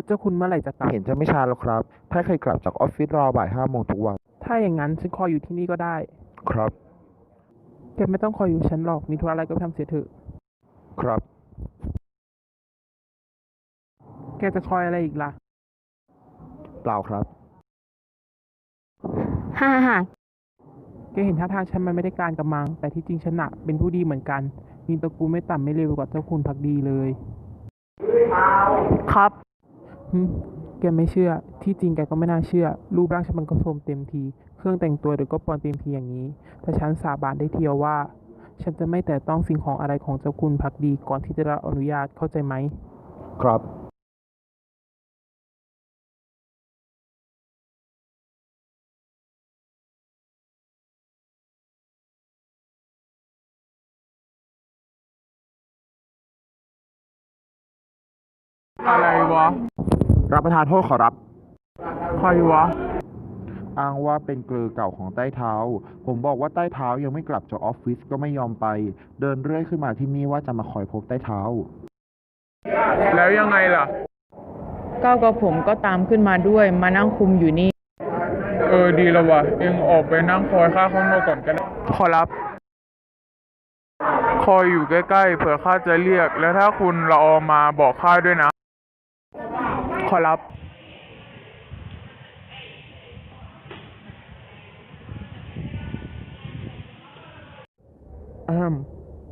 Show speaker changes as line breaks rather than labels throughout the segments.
แล้วเจ้าคุณเมื่อไหร่จะกลับ
เห็นจะไม่ช้าแล้วครับ ถ้าเคยกลับจากออฟฟิศราวบ่ายห้าโมงทุกวัน
ถ้าอย่างนั้นฉันคอยอยู่ที่นี่ก็ได้
ครับ
แกไม่ต้องคอยอยู่ฉันหรอก มีธุระอะไรก็ไปทำเสียเถอะ
ครับ
แกจะคอยอะไรอีกล่ะ
เปล่าครับ
ฮ่าฮ่าฮ่า
แกเห็นท่าทางฉันมันไม่ได้การกำมัง แต่ที่จริงฉันน่ะเป็นผู้ดีเหมือนกัน มีตระกูลไม่ต่ำไม่เลวกว่าเจ้าคุณพักดีเลย
ครับ
หึ แกไม่เชื่อ ที่จริงแกก็ไม่น่าเชื่อ รูปร่างฉันมันก็โทรมเต็มที เครื่องแต่งตัวเดี๋ยวก็ปลอนเต็มทีอย่างนี้ แต่ฉันสาบานได้เทียวว่า ฉันจะไม่แต่ต้องสิ่งของอะไรของเจ้าคุณพักดีก่อนที่จะรับอนุญาต เข้าใจไหม
ครับ
อะไรวะ
รับประทานโทษขอรับ
ใครวะ
อ้างว่าเป็นเกลือเก่าของใต้เท้า ผมบอกว่าใต้เท้ายังไม่กลับจากออฟฟิศก็ไม่ยอมไป เดินเรื่อยขึ้นมาที่นี่ว่าจะมาคอยพบใต้เท้า
แล้วยังไงล่ะ
ก้าวกับผมก็ตามขึ้นมาด้วยมานั่งคุมอยู่นี่
เออดีแล้ววะเองออกไปนั่งคอยข้าข้างนอกก่อนก็ได้
ขอรับ
คอยอยู่ใกล้ๆเผื่อข้าจะเรียก แล้วถ้าคุณละออมาบอกข้าด้วยนะ
ขอรับ
อ้าม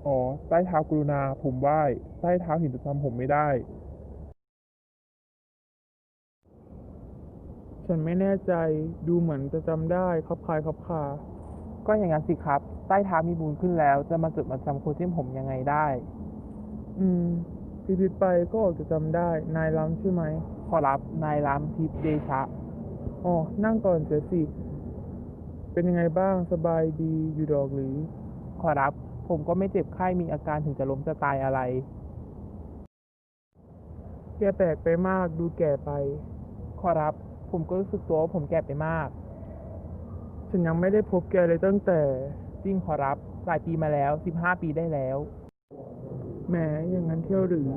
อ๋อ ใต้เท้ากรุณา ผมไหว้ ใต้เท้าหินจะจำผมไม่ได้ ฉันไม่แน่ใจ ดูเหมือนจะจำได้ครับคลายครับคา
ก็อย่างนั้นสิครับ ใต้เท้ามีบุญขึ้นแล้ว จะมาจดมาจำคนที่ผมยังไงได้
อืมพิพิธไปก็ออกจะจำได้ นายล้ำใช่ไหม
ขอรับนายรามทิพย์เดชะ
อ๋อนั่งก่อนเสียสิ เป็นยังไงบ้างสบายดีอยู่ดอกหรือ
ขอรับ ผมก็ไม่เจ็บไข้มีอาการถึงจะล้มจะตายอะไร
แกแปลกไปมากดูแก่ไป
ขอรับ ผมก็รู้สึกตัวว่าผมแก่ไปมาก
ฉันยังไม่ได้พบแกเลยตั้งแต่
จริงขอรับหลายปีมาแล้ว15ปีได้แล้ว
แหมอย่างนั้นเที่ยวหรือ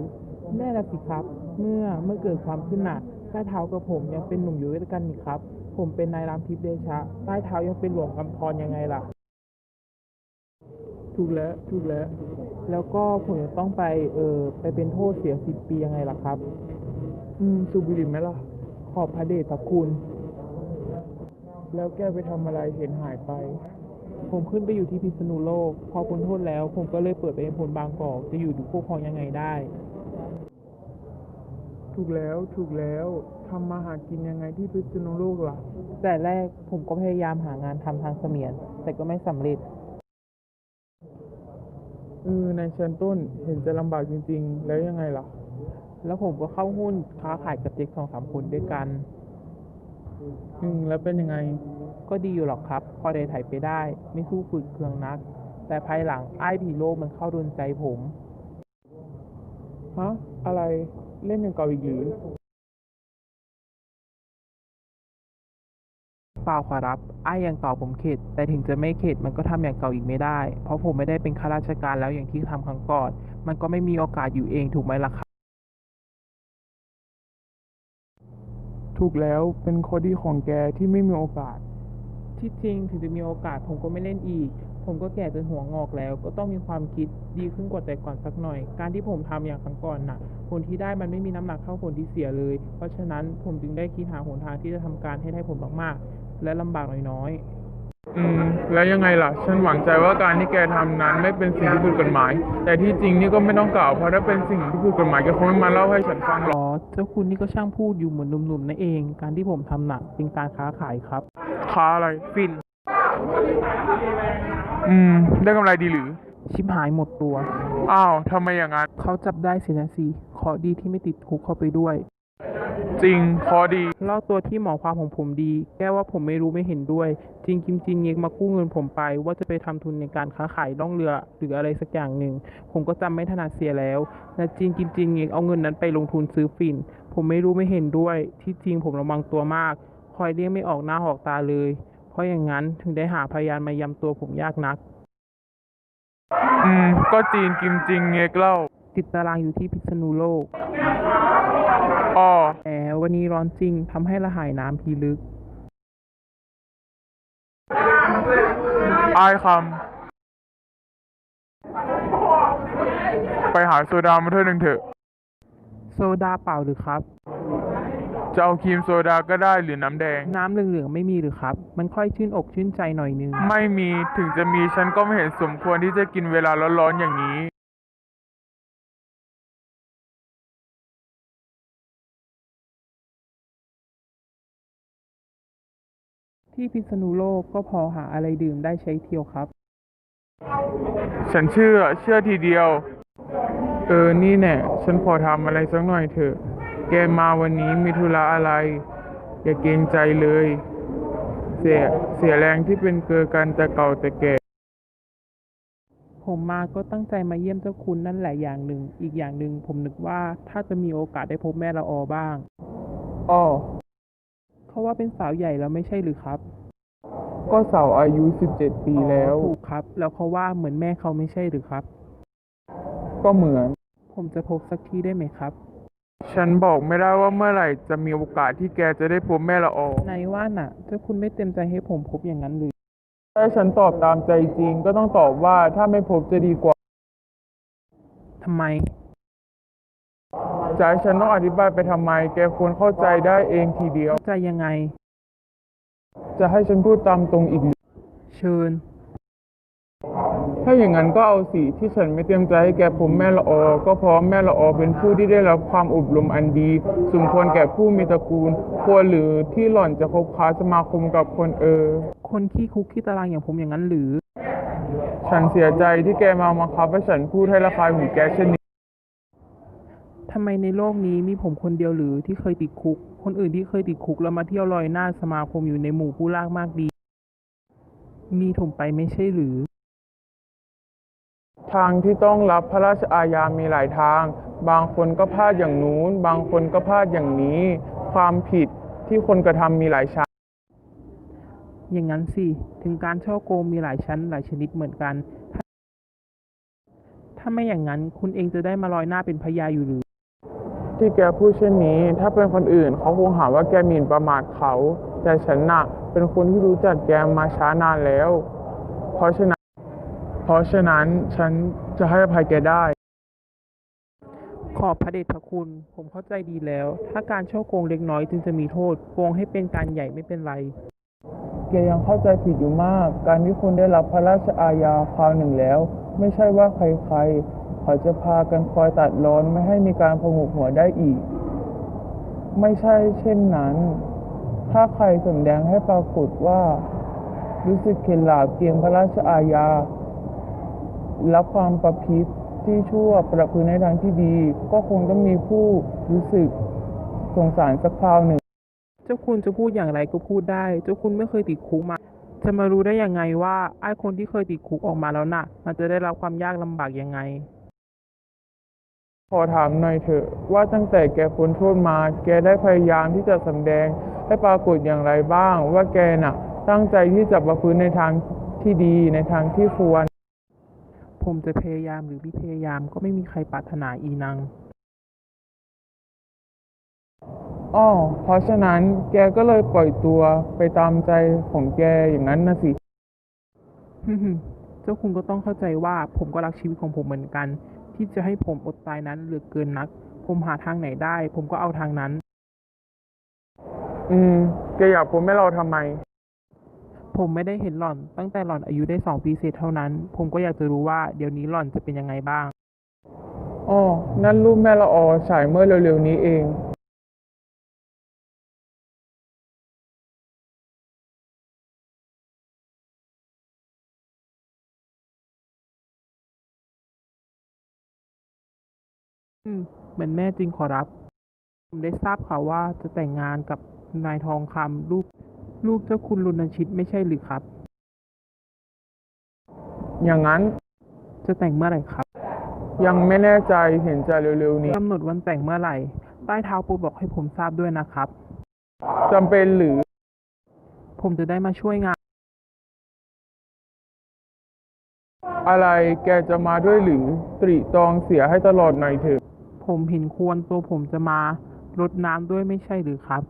แน่ละสิครับ เมื่อเมื่อเกิดความขึ้นหนักใต้เท้ากับผมยังเป็นหนุ่มอยู่ด้วยกันนี่ครับ ผมเป็นนายรามทิพย์เดชะใต้เท้ายังเป็นหลวงกำพรยังไงล่ะ
ถูกแล้วถูกแล้ว
แล้วก็ผมจะต้องไปเออไปเป็นโทษเสียสิบปียังไงล่ะครับ
อืมสูบบุหรี่ไหมล่ะ
ขอบพระเดชพระคุณ
แล้วแกไปทำอะไรเห็นหายไป
ผมขึ้นไปอยู่ที่พิษณุโลก พอพ้นโทษแล้ว ผมก็เลยเปิดไปเป็นพลบางกอกจะอยู่ดูพวกครองยังไงได้
ถูกแล้วถูกแล้วทำมาหากินยังไงที่พิษณุโลกล่ะ
แต่แรกผมก็พยายามหางานทำทางเสมียน แต่ก็ไม่สำเร็จ
เออในชั้นต้นเห็นจะลำบากจริง ๆ แล้วยังไงล่ะ
แล้วผมก็เข้าหุ้นค้าขายกับเจ๊กสองสามคนด้วยกัน
อืมแล้วเป็นยังไง
ก็ดีอยู่หรอกครับ พอได้ถ่ายไปได้ ไม่สู้ฝืดเคืองนัก แต่ภายหลังไอ้ผีโลกมันเข้าโดนใจผม
ฮะ อะไร เล่นอย่างเก่าอีกหรือ
เปล่าขอรับ ไอ้อย่างเก่าผมเข็ด แต่ถึงจะไม่เข็ดมันก็ทำอย่างเก่าอีกไม่ได้ เพราะผมไม่ได้เป็นข้าราชการแล้วอย่างที่ทำครั้งก่อน มันก็ไม่มีโอกาสอยู่เองถูกไหมล่ะครับ
ถูกแล้วเป็นข้อดีของแกที่ไม่มีโอกาส
ที่จริงถึงจะมีโอกาสผมก็ไม่เล่นอีก ผมก็แก่จนหัวงอกแล้ว ก็ต้องมีความคิดดีขึ้นกว่าแต่ก่อนสักหน่อย การที่ผมทำอย่างครั้งก่อนน่ะ ผลที่ได้มันไม่มีน้ำหนักเท่าผลที่เสียเลย เพราะฉะนั้นผมจึงได้คิดหาหนทางที่จะทำการให้ได้ผลมากๆ และลำบากน้อย
อืม แล้วยังไงล่ะ ฉันหวังใจว่าการที่แกทำนั้นไม่เป็นสิ่งที่ผิดกฎหมาย แต่ที่จริงนี่ก็ไม่ต้องกล่าว เพราะถ้าเป็นสิ่งที่ผิดกฎหมายแกคงไม่มาเล่าให้ฉันฟัง
ๆ
หรอก
อ๋อเจ้าคุณนี่ก็ช่างพูดอยู่เหมือนหนุ่มๆนั่นเอง การที่ผมทำหนักเป็นการค้าขายครับ
ค้าอะไร
ฟิน
อืม ได้กำไรดีหรือ
ชิบหายหมดตัว
อ้าวทำไมอย่างนั้น
เขาจับได้สินะสิขอดีที่ไม่ติดคุกเข้าไปด้วย
จริงพอดี
เล่าตัวที่หมอความของผมดี แก้ว่าผมไม่รู้ไม่เห็นด้วย จริงกิมจินเงกมากู้เงินผมไป ว่าจะไปทำทุนในการค้าขายล่องเรือหรืออะไรสักอย่างหนึ่ง ผมก็จำไม่ถนัดเสียแล้วและจริงกิมจินเงกเอาเงินนั้นไปลงทุนซื้อฝิ่น ผมไม่รู้ไม่เห็นด้วย ที่จริงผมระวังตัวมาก คอยเรียกไม่ออกหน้าออกตาเลย เพราะอย่างนั้นถึงได้หาพยานมายำตัวผมยากนัก
อืม ก็จีนกิมจริงเงกเล่า
ติดตารางอยู่ที่พิษณุโลก
อ้อ
แหมวันนี้ร้อนจริงทำให้ระหายน้ำพีลึก
อายคำ ไปหาโซดามาถ้วยหนึ่งเถอะ
โซดาเปล่าหรือครับ
จะเอาครีมโซดาก็ได้หรือน้ำแดง
น้ำเหลืองๆไม่มีหรือครับ มันค่อยชื่นอกชื่นใจหน่อยนึง
ไม่มีถึงจะมีฉันก็ไม่เห็นสมควรที่จะกินเวลาร้อนๆอย่างนี้
ที่พิษณุโลกก็พอหาอะไรดื่มได้ใช้เที่ยวครับ
ฉันเชื่อเชื่อทีเดียว เออนี่แน่ฉันขอทำอะไรสักหน่อยเถอะ แกมาวันนี้มีธุระอะไร อย่าเกรงใจเลย เสียเสียแรงที่เป็นเกอกันแต่เก่าแต่แก่
ผมมาก็ตั้งใจมาเยี่ยมเจ้าคุณนั่นแหละอย่างหนึ่ง อีกอย่างหนึ่งผมนึกว่าถ้าจะมีโอกาสได้พบแม่ละออบ้าง
อ้อ
เขาว่าเป็นสาวใหญ่แล้วไม่ใช่หรือครับ
ก็เสาวอายุ 17 ปีแล้ว
อ๋อถูกครับ แล้วเขาว่าเหมือนแม่เขาไม่ใช่หรือครับ
ก็เหมือน
ผมจะพบสักทีได้ไหมครับ
ฉันบอกไม่ได้ว่าเมื่อไหร่จะมีโอกาสที่แกจะได้พบแม่ละออ
นายว่าน่ะเจ้าคุณไม่เต็มใจให้ผมพบอย่างนั้นหรือ
ถ้าฉันตอบตามใจจริงก็ต้องตอบว่าถ้าไม่พบจะดีกว่า
ทำไม
จะให้ฉันต้องอธิบายไปทำไม แกควรเข้าใจได้เองทีเดียว
ใจยังไง
จะให้ฉันพูดตามตรงอีกหรือ
เชิญ
ถ้าอย่างนั้นก็เอาสิที่ฉันไม่เตรียมใจให้แกพบแม่ละออ ก็เพราะแม่ละออเป็นผู้ที่ได้รับความอบรมอันดี สมควรแก่ผู้มีตระกูล ควรหรือที่หล่อนจะคบค้าสมาคมกับคนเออ
คนขี้คุกขี้ตารางอย่างผมอย่างนั้นหรือ
ฉันเสียใจที่แกมาบังคับให้ฉันพูดให้ระคายหูแกเช่นนี้
ทำไมในโลกนี้มีผมคนเดียวหรือที่เคยติดคุก คนอื่นที่เคยติดคุกแล้วมาเที่ยวลอยหน้าสมาคมอยู่ในหมู่ผู้ลากมากดี มีถมไปไม่ใช่หรือ
ทางที่ต้องรับพระราชอาญามีหลายทาง บางคนก็พลาดอย่างนู้น บางคนก็พลาดอย่างนี้ ความผิดที่คนกระทำมีหลายชั้น
อย่างนั้นสิ ถึงการช่อโกงมีหลายชั้นหลายชนิดเหมือนกันถ้าถ้าไม่อย่างนั้นคุณเองจะได้มาลอยหน้าเป็นพยาอยู่หรือ
ที่แกพูดเช่นนี้ ถ้าเป็นคนอื่นเขาคงหาว่าแกหมิ่นประมาทเขา แต่ฉันน่ะเป็นคนที่รู้จักแกมาช้านานแล้ว เพราะฉะนั้นเพ ราะฉะนั้นฉันจะให้อภัยแกได้
ขอบพระเดชพระคุณ ผมเข้าใจดีแล้ว ถ้าการช่อโกงเล็กน้อยจึงจะมีโทษ โกงให้เป็นการใหญ่ไม่เป็นไร
แกยังเข้าใจผิดอยู่มาก การที่คุณได้รับพระราชอาญาคราวหนึ่งแล้ว ไม่ใช่ว่าใครๆเขาจะพากันคอยตัดร้อนไม่ให้มีการพงกหัวได้อีก ไม่ใช่เช่นนั้น ถ้าใครสำแดงให้ปรากฏว่ารู้สึกเข็นหลาบเกียงพระราชอาญา รับความประพฤติที่ชั่วประพฤติในทางที่ดี ก็คงต้องมีผู้รู้สึกสงสารสักคราวหนึ่ง
เจ้าคุณจะพูดอย่างไรก็พูดได้ เจ้าคุณไม่เคยติดคุกมา จะมารู้ได้ยังไงว่าไอ้คนที่เคยติดคุกออกมาแล้วน่ะ มันจะได้รับความยากลำบากยังไง
ขอถามหน่อยเถอะว่าตั้งแต่แกพ้นโทษมา แกได้พยายามที่จะสำแดงให้ปรากฏอย่างไรบ้าง ว่าแกน่ะ ตั้งใจที่จะประพฤติในทางที่ดีในทางที่ควร
ผมจะพยายามหรือไม่พยายามก็ไม่มีใครปรารถนาอีนัง
อ้อ เพราะฉะนั้นแกก็เลยปล่อยตัวไปตามใจของแกอย่างนั้นนะสิ
เจ้าคุณก็ต้องเข้าใจว่าผมก็รักชีวิตของผมเหมือนกัน ที่จะให้ผมอดตายนั้นเหลือเกินนัก ผมหาทางไหนได้ ผมก็เอาทางนั้น
อืม แกอยากพบแม่เราทำไม
ผมไม่ได้เห็นหล่อนตั้งแต่หล่อนอายุได้สองปีเศษเท่านั้น ผมก็อยากจะรู้ว่าเดี๋ยวนี้หล่อนจะเป็นยังไงบ้าง
อ้อนั่นรูปแม่ละออฉายเมื่อเร็วๆนี้เอง
อืม เหมือนแม่จริงขอรับ ผมได้ทราบข่าวว่าจะแต่งงานกับนายทองคำลูก ลูกเจ้าคุณรณชิตไม่ใช่หรือครับ
อย่างนั้น
จะแต่งเมื่อไหร่ครับ
ยังไม่แน่ใจเห็นจะเร็วๆนี้
กำหนดวันแต่งเมื่อไหร่ใต้เท้าโปรดบอกให้ผมทราบด้วยนะครับ
จำเป็นหรือ
ผมจะได้มาช่วยงาน
อะไรแกจะมาด้วยหรือ ตรีตรองเสียให้ตลอดหน่อยเถอะ
ผมเห็นควรตัวผมจะมารดน้ำด้วยไม่ใช่หรือครับ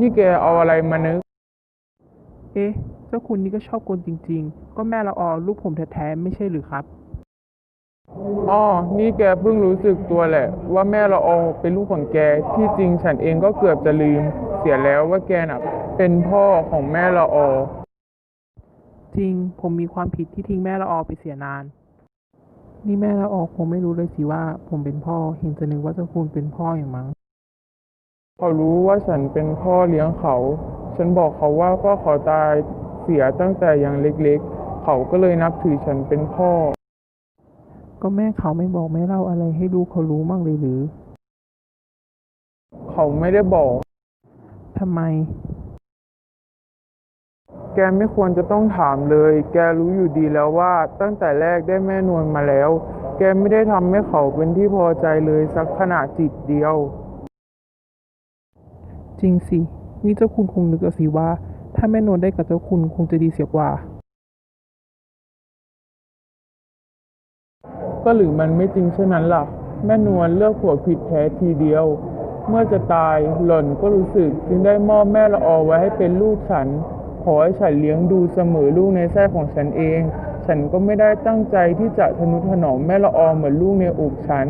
นี่แกเอาอะไรมานึก
เอ๊ะ เจ้าคุณนี่ก็ชอบกลจริง ๆ ก็แม่ละออลูกผมแท้ๆไม่ใช่หรือครับ
อ้อนี่แกเพิ่งรู้สึกตัวแหละ ว่าแม่ละออเป็นลูกของแก ที่จริงฉันเองก็เกือบจะลืม เสียแล้วว่าแกน่ะ เป็นพ่อของแม่ละออ
จริง ผมมีความผิดที่ทิ้งแม่ละออไปเสียนาน นี่แม่ละออคงไม่รู้เลยสิว่า ผมเป็นพ่อ เห็นจะนึกว่าเจ้าคุณเป็นพ่ออย่างมั้ง
เขารู้ว่าฉันเป็นพ่อเลี้ยงเขา ฉันบอกเขาว่าพ่อเขาตายเสียตั้งแต่ยังเล็กๆ เขาก็เลยนับถือฉันเป็นพ่อ
ก็แม่เขาไม่บอกไม่เล่าอะไรให้ลูกเขารู้มั่งเลยหรือ
เขาไม่ได้บอก
ทำไม
แกไม่ควรจะต้องถามเลย แกรู้อยู่ดีแล้วว่าตั้งแต่แรกได้แม่นวลมาแล้ว แกไม่ได้ทำให้เขาเป็นที่พอใจเลยสักขณะจิตเดียว
จริงสิ นี่เจ้าคุณคงนึกเอาสิว่า ถ้าแม่นวลได้กับเจ้าคุณคงจะดีเสียกว่า
ก็หรือมันไม่จริงเช่นนั้นล่ะ แม่นวลเลือกผัวผิดแท้ทีเดียว เมื่อจะตายหล่อนก็รู้สึกจึงได้มอบแม่ละออไว้ให้เป็นลูกฉัน ขอให้ฉันเลี้ยงดูเสมอลูกในแท้ของฉันเอง ฉันก็ไม่ได้ตั้งใจที่จะทนุถนอมแม่ละออเหมือนลูกในอกฉัน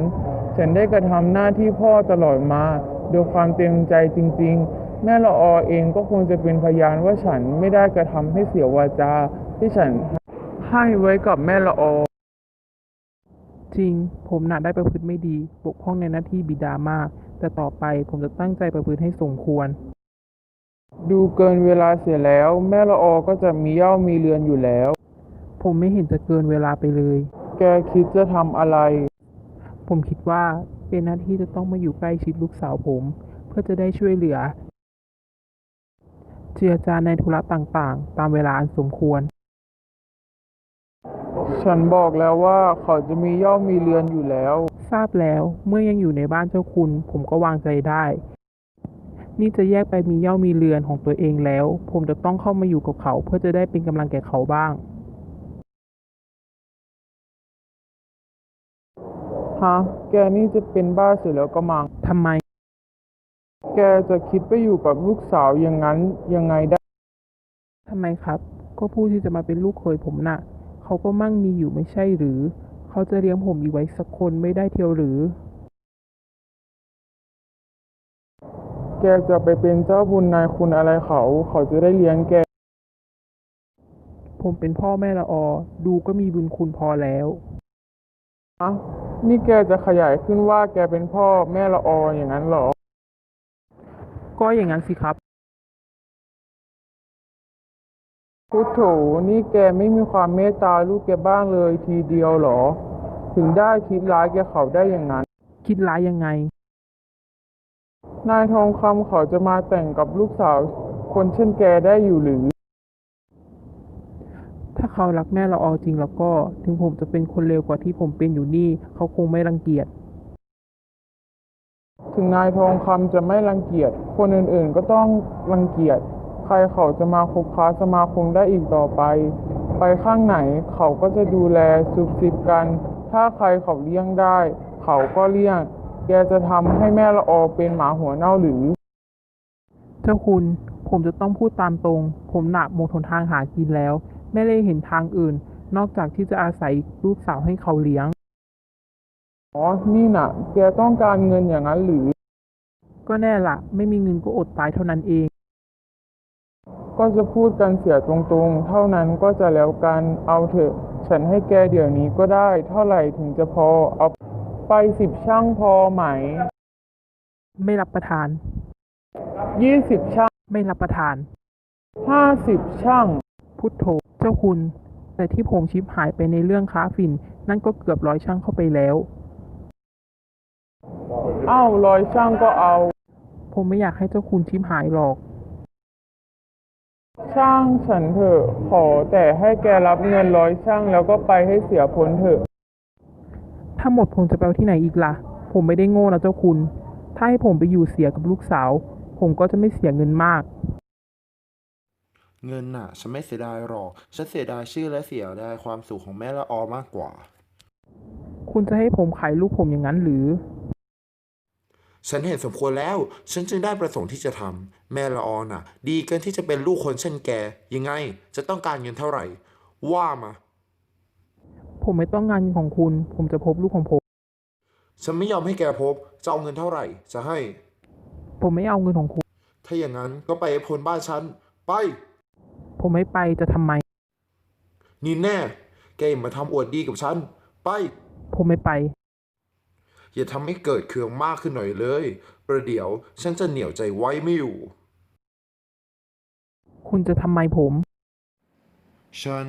ฉันได้กระทำหน้าที่พ่อตลอดมา โดยความเต็มใจจริง ๆ แม่ละออเองก็คงจะเป็นพยานว่าฉันไม่ได้กระทำให้เสียวาจา ที่ฉันให้ไว้กับแม่ละออ
จริง ผมน่ะได้ประพฤติไม่ดี บกพร่องในหน้าที่บิดามาก แต่ต่อไปผมจะตั้งใจประพฤติให้สมควร
ดูเกินเวลาเสียแล้ว แม่ละออก็จะมีเหย่ามีเรือนอยู่แล้ว
ผมไม่เห็นจะเกินเวลาไปเลย
แกคิดจะทำอะไร
ผมคิดว่า เป็นหน้าที่จะต้องมาอยู่ใกล้ชิดลูกสาวผม เพื่อจะได้ช่วยเหลือ เจือจานในธุระต่างๆ ตามเวลาอันสมควร
ฉันบอกแล้วว่าเขาจะมีย่ามีเรือนอยู่แล้ว
ทราบแล้วเมื่อยังอยู่ในบ้านเจ้าคุณ ผมก็วางใจได้ นี่จะแยกไปมีย่ามีเรือนของตัวเองแล้ว ผมจะต้องเข้ามาอยู่กับเขา เพื่อจะได้เป็นกำลังแก่เขาบ้าง
ฮะ แกนี่จะเป็นบ้าเสียแล้วก็มัง
ทำไม
แกจะคิดไปอยู่กับลูกสาวอย่างนั้นยังไงได้
ทำไมครับ ก็ผู้ที่จะมาเป็นลูกเคยผมน่ะ เขาก็มั่งมีอยู่ไม่ใช่หรือ เขาจะเลี้ยงผมอีกไว้สักคนไม่ได้เทียวหรือ
แกจะไปเป็นเจ้าบุญนายคุณอะไรเขา เขาจะได้เลี้ยงแก
ผมเป็นพ่อแม่ละออ ดูก็มีบุญคุณพอแล้ว
ฮะ นี่แกจะขยายขึ้นว่าแกเป็นพ่อแม่ละอออย่างนั้นเหรอ
ก็อย่างนั้นสิครับ
พุทโธนี่แกไม่มีความเมตตาลูกแกบ้างเลยทีเดียวเหรอ ถึงได้คิดร้ายแกเขาได้อย่างนั้น
คิดร้ายยังไง
นายทองคำเขาจะมาแต่งกับลูกสาวคนเช่นแกได้อยู่หรือ
ถ้า เขารักแม่ละออจริงแล้วก็ ถึงผมจะเป็นคนเลวกว่าที่ผมเป็นอยู่นี่ เขาคงไม่รังเกียจ
ถึงนายทองคำจะไม่รังเกียจ คนอื่นๆก็ต้องรังเกียจ ใครเขาจะมาคบค้าสมาคมได้อีกต่อไป ไปข้างไหนเขาก็จะดูแลซุบซิบกัน ถ้าใครเขาเลี้ยงได้ เขาก็เลี้ยง แกจะทำให้แม่ละออเป็นหมาหัวเน่าหรือ
เจ้าคุณผมจะต้องพูดตามตรง ผมหนักหมดหนทางหากินแล้ว ไม่ได้เห็นทางอื่น นอกจากที่จะอาศัยลูกสาวให้เขาเลี้ยง
อ๋อ นี่น่ะ แกต้องการเงินอย่างนั้นหรือ
ก็แน่ละไม่มีเงินก็อดตายเท่านั้นเอง
ก็จะพูดกันเสียตรงๆ เท่านั้นก็จะแล้วกัน เอาเถอะ ฉันให้แกเดี๋ยวนี้ก็ได้ เท่าไหร่ถึงจะพอ เอาไปสิบช่างพอไหม
ไม่รับประทาน
ยี่สิบช่าง
ไม่รับประทาน
ห้าสิบช่าง
พุทโธ เจ้าคุณ แต่ที่ผมชิปหายไปในเรื่องค้าฝิ่น นั่นก็เกือบร้อยช่างเข้าไปแล้ว
อ้าวร้อยช่างก็เอา
ผมไม่อยากให้เจ้าคุณชิมหายหรอก
ช่างฉันเถอะ ขอแต่ให้แกรับเงินร้อยช่างแล้วก็ไปให้เสียพ้นเถอะ
ถ้าหมดผมจะไปเอาที่ไหนอีกล่ะ ผมไม่ได้โง่นะเจ้าคุณ ถ้าให้ผมไปอยู่เสียกับลูกสาว ผมก็จะไม่เสียเงินมาก
เงินน่ะ ฉันไม่เสียดายหรอก ฉันเสียดายชื่อและเสียดายความสุขของแม่ละออมากกว่า
คุณจะให้ผมขายลูกผมอย่างนั้นหรือ
ฉันเห็นสมควรแล้ว ฉันจึงได้ประสงค์ที่จะทำแม่ละออน่ะ ดีเกินที่จะเป็นลูกคนเช่นแก ยังไง จะต้องการเงินเท่าไหร่ ว่ามา
ผมไม่ต้องงานเงินของคุณ ผมจะพบลูกของผม
ฉันไม่ยอมให้แกพบ จะเอาเงินเท่าไหร่ จะให้
ผมไม่เอาเงินของคุณ
ถ้าอย่างนั้นก็ไปให้พ้นบ้านฉัน ไป
ผมไม่ไปจะทำไม
นี่แน่ แกอย่ามาทำอวดดีกับฉัน ไป
ผมไม่ไป
อย่าทำให้เกิดเคืองมากขึ้นหน่อยเลย ประเดี๋ยวฉันจะเหนียวใจไว้ไม่อยู่
คุณจะทำไมผม
ฉัน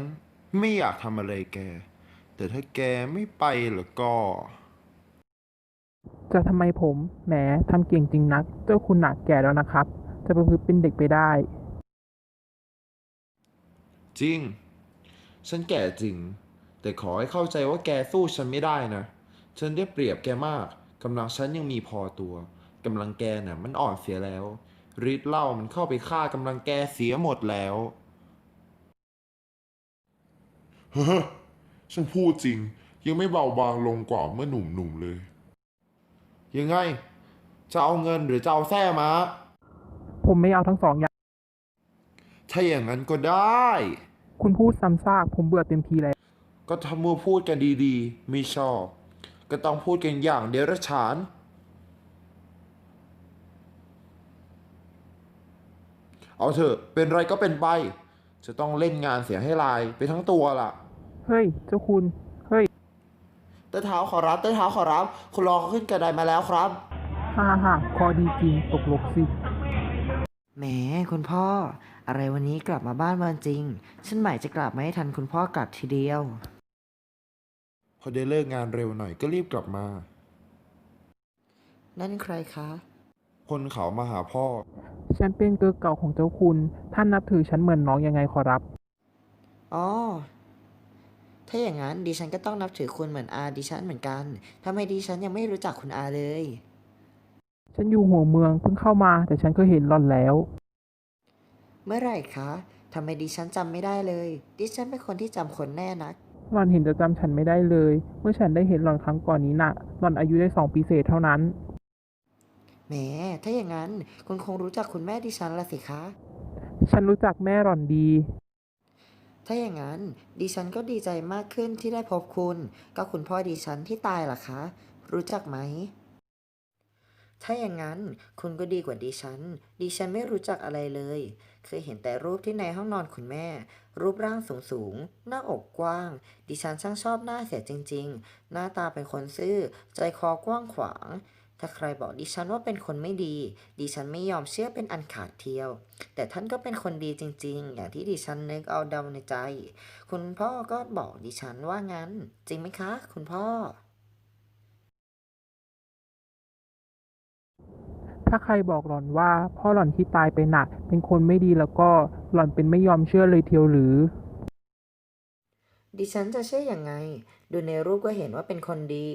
ไม่อยากทำอะไรแก แต่ถ้าแกไม่ไปแล้วก็
จะทำไมผม แหมทำเก่งจริงนัก เจ้าคุณหนักแก่แล้วนะครับ จะประพฤติเป็นเด็กไปได้
จริง ฉันแก่จริง แต่ขอให้เข้าใจว่าแกสู้ฉันไม่ได้นะ ฉันได้เปรียบแกมากกำลังฉันยังมีพอตัวกำลังแกน่ะมันอ่อนเสียแล้วฤทธิ์เหล้ามันเข้าไปฆ่ากำลังแกเสียหมดแล้ว
เฮ้อฉันพูดจริง ยังไม่เบาบางลงกว่าเมื่อหนุ่มๆเลย
ยังไง จะเอาเงินหรือจะเอาแท้มา
ผมไม่เอาทั้งสองอย่าง
ถ้าอย่างนั้นก็ได้
คุณพูดซ้ำซากผมเบื่อเต็มทีแล้ว
ก็ทำมือพูดกันดีๆ ไม่ชอบ ก็ต้องพูดกันอย่างเดรัจฉาน เอาเถอะเป็นไรก็เป็นไป จะต้องเล่นงานเสียให้ลายไปทั้งตัวล่ะ
เฮ้ย เจ้าคุณ เฮ้ย
เต้เท้าขอรับเต้เท้าขอรับ คุณรอเขาขึ้นกระไดมาแล้วครับ
ฮ่าฮ่าคอดีจริงตกลกสิ
แหมคุณพ่อ อะไรวันนี้กลับมาบ้านวันจริง ฉันหมายจะกลับมาให้ทันคุณพ่อกลับทีเดียว
พอได้เลิกงานเร็วหน่อยก็รีบกลับมา
นั่นใครคะ
คนเขามาหาพ่อ
ฉันเป็นเกอร์เก่าของเจ้าคุณ ท่านนับถือฉันเหมือนน้องยังไงขอรับ
อ๋อ ถ้าอย่างนั้นดิฉันก็ต้องนับถือคุณเหมือนอาดิฉันเหมือนกันทำไมดิฉันยังไม่รู้จักคุณอาเลย
ฉันอยู่หัวเมืองเพิ่งเข้ามา แต่ฉันก็เห็นหล่อนแล้ว
เมื่อไหร่คะทำไมดิฉันจำไม่ได้เลย ดิฉันเป็นคนที่จำคนแน่นัก
หล่อนเห็นจะจำฉันไม่ได้เลย เมื่อฉันได้เห็นหล่อนครั้งก่อนนี้น่ะ หล่อนอายุได้สองปีเศษเท่านั้น
แหม ถ้าอย่างนั้นคุณคงรู้จักคุณแม่ดิฉันละสิคะ
ฉันรู้จักแม่หล่อนดี
ถ้าอย่างนั้น ดิฉันก็ดีใจมากขึ้นที่ได้พบคุณ ก็คุณพ่อดิฉันที่ตายล่ะคะ รู้จักไหม ถ้าอย่างนั้นคุณก็ดีกว่าดิฉัน ดิฉันไม่รู้จักอะไรเลย เคยเห็นแต่รูปที่ในห้องนอนคุณแม่ รูปร่างสูงสูง หน้าอกกว้าง ดิฉันช่างชอบหน้าเสียจริง ๆ หน้าตาเป็นคนซื่อ ใจคอกว้างขวาง ถ้าใครบอกดิฉันว่าเป็นคนไม่ดี ดิฉันไม่ยอมเชื่อเป็นอันขาดเทียว แต่ท่านก็เป็นคนดีจริง ๆ อย่างที่ดิฉันนึกเอาเดาในใจ คุณพ่อก็บอกดิฉันว่างั้น จริงไหมคะ คุณพ่อ
ถ้าใครบอกหล่อนว่าพ่อหล่อนที่ตายไปน่ะเป็นคนไม่ดีแล้วก็หล่อนเป็นไม่ยอมเชื่อเลยเทียวหรือ
ดิฉันจะเชื่ออยังไง ดูในรูปก็เห็นว่าเป็นคนดี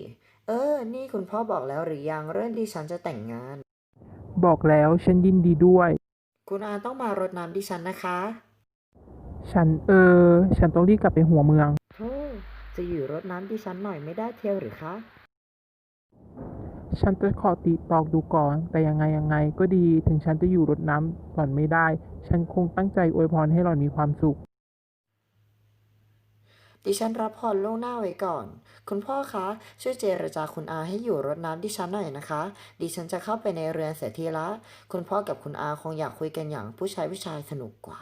เออ นี่คุณพ่อบอกแล้วหรือยังเรื่องดิฉันจะแต่งงาน
บอกแล้วฉันยินดีด้วย
คุณอาต้องมารดน้ำดิฉันนะคะ
ฉันเออ ฉันต้องรีบกลับไปหัวเมือง
โธ่จะอยู่รดน้ำดิฉันหน่อยไม่ได้เทียวหรือคะ
ฉันจะขอติตอกดูก่อน แต่ยังไงยังไงก็ดี ถึงฉันจะอยู่รดน้ำหล่อนไม่ได้ ฉันคงตั้งใจอวยพรให้หล่อนมีความสุข
ดิฉันรับพรล่วงหน้าไว้ก่อน คุณพ่อคะ ช่วยเจรจาคุณอาให้อยู่รดน้ำดิฉันหน่อยนะคะ ดิฉันจะเข้าไปในเรือนเสียทีละ คุณพ่อกับคุณอาคงอยากคุยกันอย่างผู้ชายผู้ชายสนุกกว่า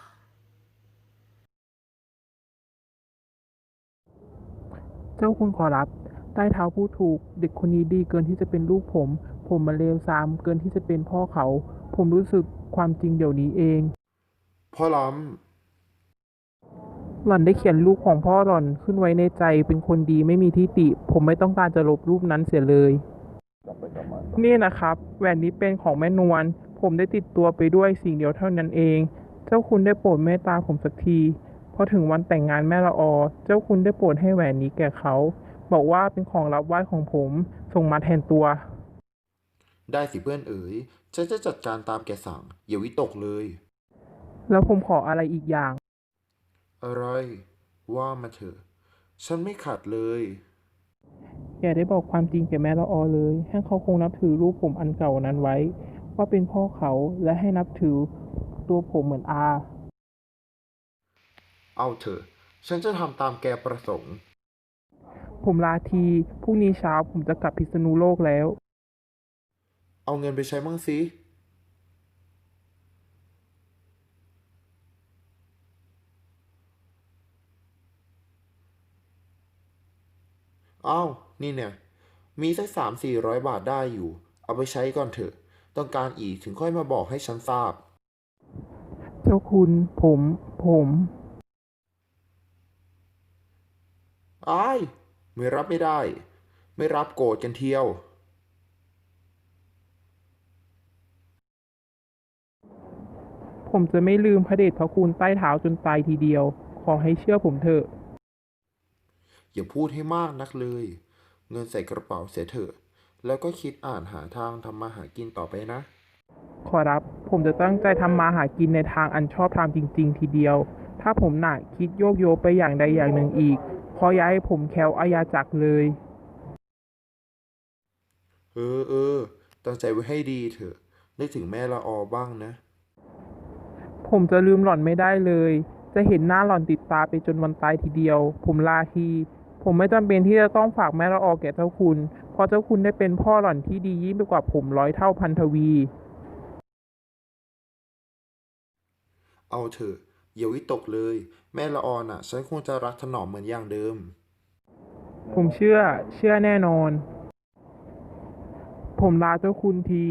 เจ้าคุณขอรับ ใต้เท้าพูดถูก เด็กคนนี้ดีเกินที่จะเป็นลูกผม ผมมาเลวซามเกินที่จะเป็นพ่อเขา ผมรู้สึกความจริงเดี๋ยวนี้เอง
พ่อล้
หล่อนได้เขียนรูปของพ่อหล่อนขึ้นไว้ในใจเป็นคนดีไม่มีที่ติผมไม่ต้องการจะลบรูปนั้นเสียเลย นี่นะครับ แหวนนี้เป็นของแม่นวลผมได้ติดตัวไปด้วยสิ่งเดียวเท่านั้นเอง เจ้าคุณได้โปรดเมตตาผมสักทีพอถึงวันแต่งงานแม่ละออ เจ้าคุณได้โปรดให้แหวนนี้แก่เขา บอกว่าเป็นของรับไหว้ของผม ส่งมาแทนตัว
ได้สิเพื่อนเอ๋ยฉันจะจัดการตามแกสั่ง อย่าวิตกเลย
แล้วผมขออะไรอีกอย่าง
อะไร ว่ามาเถอะ ฉันไม่ขัดเลย
อย่าได้บอกความจริงแก่แม่ละออเลย ให้เขาคงนับถือรูปผมอันเก่านั้นไว้ ว่าเป็นพ่อเขาและให้นับถือตัวผมเหมือนอา
เอาเถอะ ฉันจะทำตามแกประสงค์
ผมลาที พรุ่งนี้เช้าผมจะกลับพิษณุโลกแล้ว
เอาเงินไปใช้มั่งสิอ้าวนี่เนี่ย มีสักสามสี่ร้อยบาทได้อยู่ เอาไปใช้ก่อนเถอะ ต้องการอีกถึงค่อยมาบอกให้ฉันทราบ
เจ้าคุณผม ผม
อ้าย ไม่รับไม่ได้ ไม่รับโกรธกันเที่ยว
ผมจะไม่ลืมพระเดชพระคุณใต้เท้าจนตายทีเดียว ขอให้เชื่อผมเถอะ
อย่าพูดให้มากนักเลย เงินใส่กระเป๋าเสียเถอะ แล้วก็คิดอ่านหาทางทำมาหากินต่อไปนะ
ขอรับ ผมจะตั้งใจทำมาหากินในทางอันชอบธรรมจริง ๆ ทีเดียว ถ้าผมหนักคิดโยกโยไปอย่างใดอย่างหนึ่งอีก ขอย้ายผมแคล้วอาญาจักรเลย
เออเออตั้งใจไว้ให้ดีเถอะ นึกถึงแม่ละออบ้างนะ
ผมจะลืมหล่อนไม่ได้เลย จะเห็นหน้าหล่อนติดตาไปจนวันตายทีเดียว ผมลาที ผมไม่จำเป็นที่จะต้องฝากแม่ละออแก่เจ้าคุณ เพราะเจ้าคุณได้เป็นพ่อหล่อนที่ดียิ่งไปกว่าผมร้อยเท่าพันทวี
เอาเถอะ อย่าวิตกเลย แม่ละออนอะ ฉันคงจะรักถนอมเหมือนอย่างเดิม
ผมเชื่อ เชื่อแน่นอน ผมลาเจ้าคุณที